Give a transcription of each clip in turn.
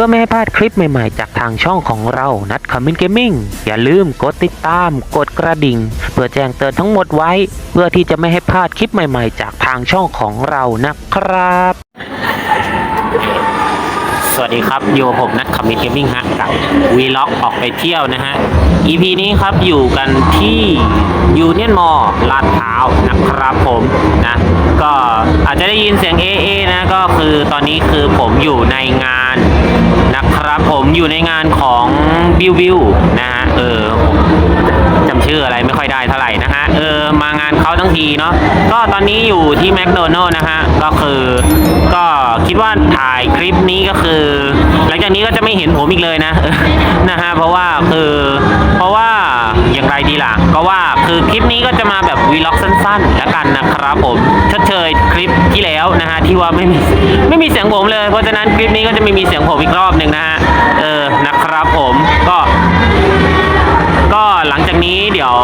พื่อไม่ให้พลาดคลิปใหม่ๆ จากทางช่องของเรานัดคอมมินเกมมิ่งอย่าลืมกดติดตาม กดกระดิ่ง เพื่อแจ้งเตือนทั้งหมดไว้ เพื่อที่จะไม่ให้พลาดคลิปใหม่ๆ จากทางช่องของเรานะครับ สวัสดีครับอยู่กับผมนัทคอมมินเกมมิ่งฮะกับวีล็อกออกไปเที่ยวนะฮะ EP นี้ครับอยู่กันที่ยูเนียนมอลาดพร้าวนะครับผมนะ ก็อาจจะได้ยินเสียงเอเอนะ ก็คือตอนนี้คือผมอยู่ในงานนะ ครับผมอยู่ในงานของบิวบิวนะฮะเออผมจำชื่ออะไรไม่ค่อยได้เท่าไหร่นะฮะเออมางานเขาทั้งทีเนาะก็ตอนนี้อยู่ที่แมคโดนัลล์นะฮะก็คือก็คิดว่าถ่ายคลิปนี้ก็คือ หลังจากนี้ก็จะไม่เห็นผมอีกเลยนะนะฮะเพราะว่าคือ ไรดีล่ะ ก็ว่าคือคลิปนี้ก็จะมาแบบวีล็อกสั้นๆแล้วกันนะครับผมชดเชยคลิปที่แล้วนะฮะที่ว่าไม่มีไม่มีเสียงผมเลย เพราะฉะนั้นคลิปนี้ก็จะไม่มีเสียงผมอีกรอบหนึ่งนะฮะเออนะครับผมก็ ก็หลังจากนี้เดี๋ยว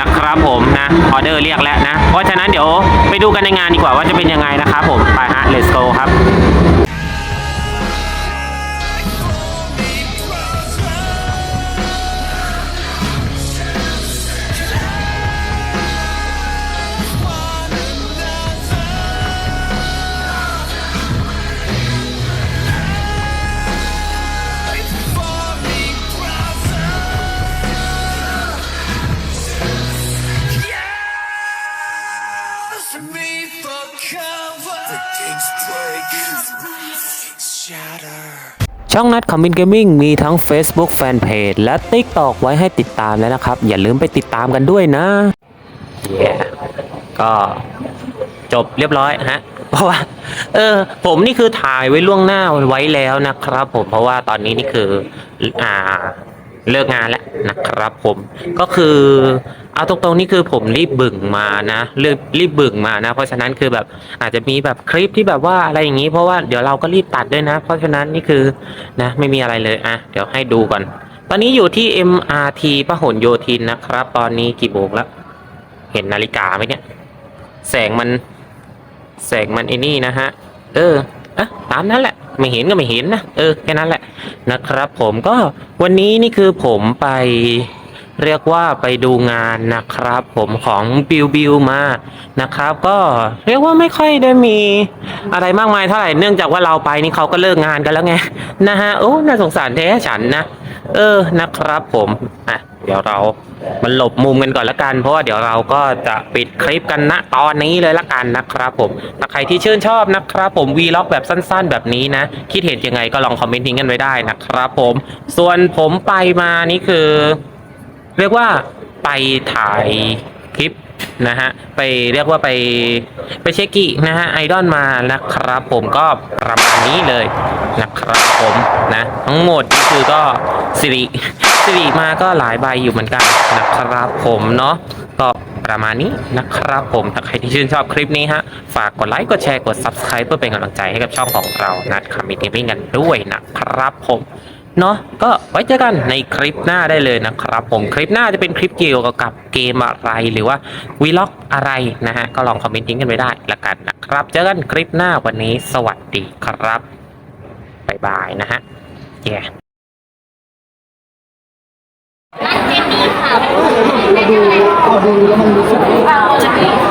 นะครับผมนะออเดอร์เรียกแล้วนะ เพราะฉะนั้นเดี๋ยวไปดูกันในงานดีกว่าว่าจะเป็นยังไงนะครับผมไปฮะ let's go ครับ ช่องนัดคอมมินเกมมิ่งมีทั้ง Facebook Fanpage และ TikTok ไว้ให้ติดตามแล้วนะครับ อย่าลืมไปติดตามกันด้วยนะ yeah. ก็จบเรียบร้อยฮะ เพราะว่า เออ ผมนี่คือถ่ายไว้ล่วงหน้าไว้แล้วนะครับ ผมเพราะว่าตอนนี้นี่คือ อ่า เลิกงานแล้วนะครับผมก็คือเอาตรงๆนี่คือผมรีบบึ่งมานะรีบรีบบึ่งมานะ เพราะฉะนั้นคือแบบอาจจะมีแบบคลิปที่แบบว่าอะไรอย่างนี้ เพราะว่าเดี๋ยวเราก็รีบตัดด้วยนะ เพราะฉะนั้นนี่คือนะไม่มีอะไรเลยอะเดี๋ยวให้ดูก่อน ตอนนี้อยู่ที่ MRT พหลโยธินนะครับ ตอนนี้กี่โมงแล้วเห็นนาฬิกาไหมเนี่ย แสงมัน แสงมันไอ้นี่นะฮะ เออ อะตามนั้นแหละ ไม่เห็นก็ไม่เห็นนะ เออ แค่นั้นแหละนะครับ ผมก็วันนี้นี่คือผมไปเรียกว่าไปดูงานนะครับ ผมของบิวบิวมานะครับ ก็เรียกว่าไม่ค่อยได้มีอะไรมากมายเท่าไหร่เนื่องจากว่าเราไปนี่เขาก็เลิกงานกันแล้วไงนะฮะโอ้น่าสงสารแท้ฉันนะ เออนะครับผมอะเดี๋ยวเรามันหลบมุมกันก่อนละกัน เพราะว่าเดี๋ยวเราก็จะปิดคลิปกันณตอนนี้เลยละกันนะครับผมถ้าใครที่ชื่นชอบนะครับผมวีล็อกแบบสั้นๆ แบบนี้นะ คิดเห็นยังไงก็ลองคอมเมนต์ทิ้งกันไว้ได้นะครับผม ส่วนผมไปมานี่คือ เรียกว่าไปถ่ายคลิป นะฮะไปเรียกว่าไปไปเช็คกินะฮะไอดอลมานะครับผมก็ประมาณนี้เลยนะครับผมนะทั้งหมดนี่คือก็สิริสิริมาก็หลายใบอยู่เหมือนกันนะครับผมเนาะก็ประมาณนี้นะครับผมถ้าใครที่ชื่นชอบคลิปนี้ฮะฝากกดไลค์กดแชร์กด subscribe เพื่อเป็นกำลังใจให้กับช่องของเรานัดคามิเกมมิ่งกันด้วยนะครับผม เนาะก็ไว้เจอกันในคลิปหน้าได้เลยนะครับ ผมคลิปหน้าจะเป็นคลิปเกี่ยวกับเกมอะไรหรือว่าวีล็อกอะไรนะฮะก็ลองคอมเมนต์ทิ้งกันไว้ได้ละกันนะครับ เจอกันคลิปหน้าวันนี้สวัสดีครับบ๊ายบายนะฮะแย่ดูแล้วมันรู้สึกไปที่